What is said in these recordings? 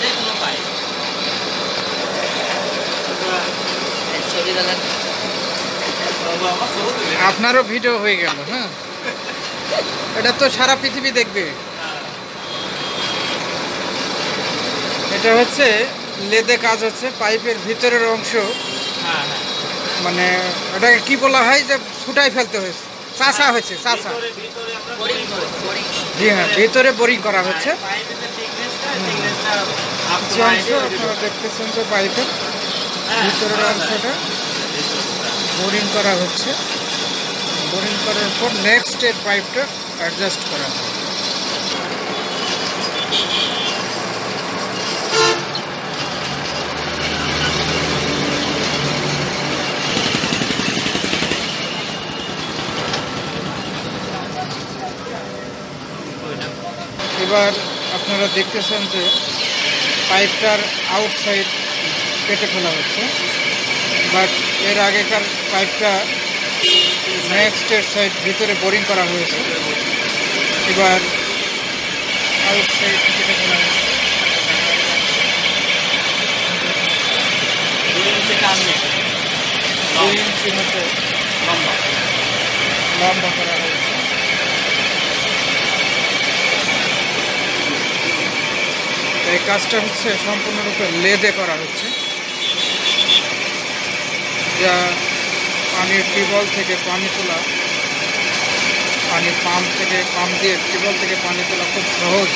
যে কোনো। আপনারও ভিডিও হয়ে গেল হ্যাঁ? এটা তো সারা পৃথিবী দেখবে। এটা হচ্ছে লেদে কাজ হচ্ছে পাইপের ভিতরের অংশ। মানে ওটাকে কি বলা হয় যে ফুটাই ফেলতে হয়েছে? চাষা হয়েছে চাষা। জি হ্যাঁ ভিতরে বোরিং করা হচ্ছে। To যে অংশ height-এ আপনারা দেখতেছেন যে পাইপের ভিতরের হ্যাঁ, অংশটা হ্যাঁ। বোরিং করা হচ্ছে বোরিং করার পর নেক্সট এর পাইপটা অ্যাডজাস্ট করা হবে এবার আপনারা দেখতেছেন যে পাইপটার আউটসাইড কেটে ফেলা হচ্ছে। বাট এর আগেকার পাইপটা নেক্সটের সাইড ভিতরে বোরিং করা হয়েছে। এবার আউটসাইড কেটে ফেলা হচ্ছে লম্বা করা হয়েছে। এই কাজটা হচ্ছে সম্পূর্ণরূপে লেদে করা হচ্ছে। যা পানির টিউবওয়েল থেকে পানি তোলা, পানি পাম্প থেকে পাম্প দিয়ে টিউবওয়েল থেকে পানি তোলা খুব সহজ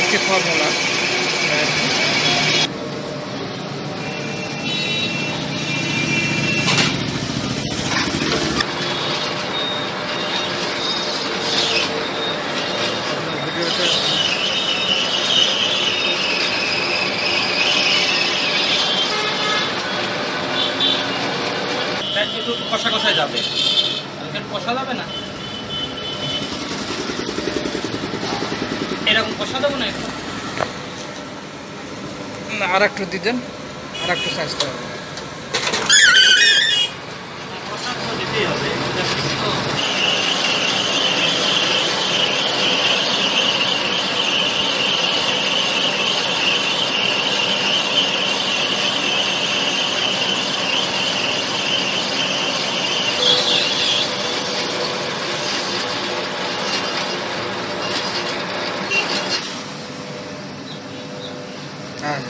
একটি ফর্মুলা ভিডিওটা এটা কষা কষায় যাবে। কষা যাবে না? এরকম কষা দেবো না একটু? আর একটু দিতেন আর একটু সাইজটা হবে। কষা তো দিতেই হবে। হ্যাঁ।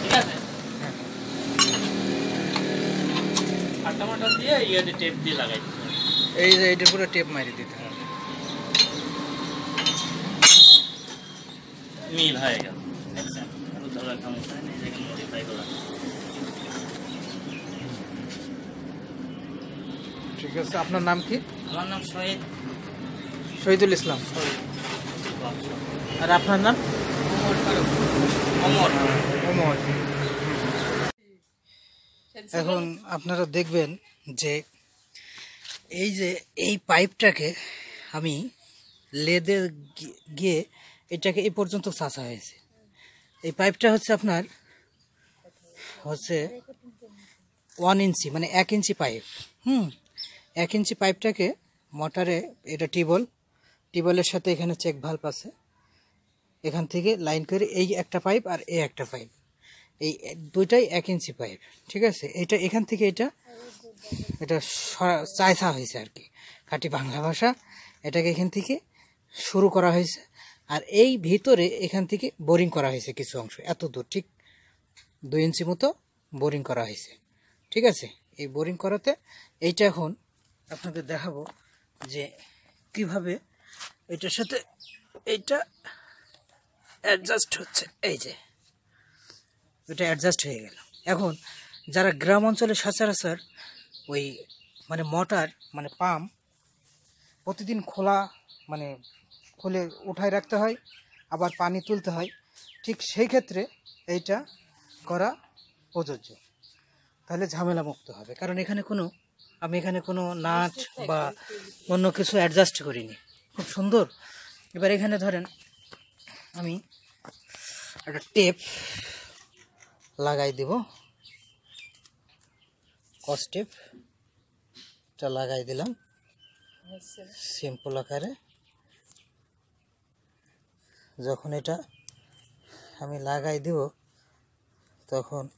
ঠিক আছে? দিয়ে টেপ দিয়ে লাগাই এই যে এইটা পুরো টেপ মারি দিতে হবে। মিল হয়ে গেল। দেখছেন? আরও ধরা কেমন না এটাকে মডিফাই করা ঠিক আছে আপনার নাম কি? আমার নাম শহীদ। শহীদুল ইসলাম। আর আপনার নাম? অমর। এখন আপনারা দেখবেন যে এই যে এই পাইপটাকে আমি লেদে গি- গিয়ে এটাকে এই পর্যন্ত চাষা হয়েছে। এই পাইপটা হচ্ছে আপনার হচ্ছে ওয়ান ইঞ্চি মানে এক ইঞ্চি পাইপ হুম এক ইঞ্চি পাইপটাকে মোটরে এটা টিবল টিবলের সাথে এখানে চেক ভাল্প আছে। এখান থেকে লাইন করে এই একটা পাইপ আর এই একটা পাইপ। এই দুইটাই এক ইঞ্চি পাইপ, ঠিক আছে? এটা এখান থেকে এটা এটা চাইছা হয়েছে আর কি। খাঁটি বাংলা ভাষা, এটাকে এখান থেকে শুরু করা হয়েছে আর এই ভিতরে এখান থেকে বোরিং করা হয়েছে কিছু অংশ। এত দূর, ঠিক দুই ইঞ্চি মতো বোরিং করা হয়েছে, ঠিক আছে? এই বোরিং করাতে এইটা এখন আপনাদের দেখাবো যে কীভাবে এটার সাথে এইটা অ্যাডজাস্ট হচ্ছে, এই যে। এটা অ্যাডজাস্ট হয়ে গেল। এখন যারা গ্রাম অঞ্চলে সচরাচর ওই মানে মোটর মানে পাম্প প্রতিদিন খোলা মানে খুলে উঠায় রাখতে হয়, আবার পানি তুলতে হয়, ঠিক সেই ক্ষেত্রে এইটা করা প্রযোজ্য। তাহলে ঝামেলা মুক্ত হবে। কারণ এখানে কোনো, আমি এখানে কোনো নাট বা অন্য কিছু অ্যাডজাস্ট করিনি। খুব সুন্দর। এবার এখানে ধরেন আমি একটা টেপ লাগাই দেব। কস টেপ টা লাগাই দিলাম। সিম্পল আকারে। যখন এটা আমি লাগাই দেব, তখন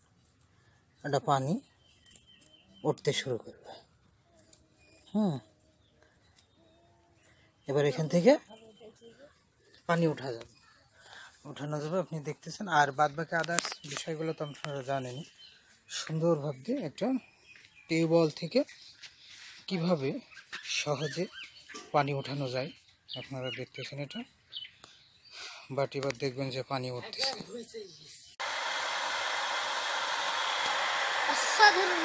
একটা পানি উঠতে শুরু করবে। হুম। এবার এখান থেকে পানি উঠা যাবে। উঠানো যাবে, আপনি দেখতেছেন। আর বাদ বাকি আদার্স বিষয়গুলো তো আপনারা জানেন সুন্দরভাবে একটা টিউবওয়েল থেকে কীভাবে সহজে পানি ওঠানো যায়, আপনারা দেখতেছেন এটা। বাট এবার দেখবেন যে পানি উঠতেছে। অসাধারণ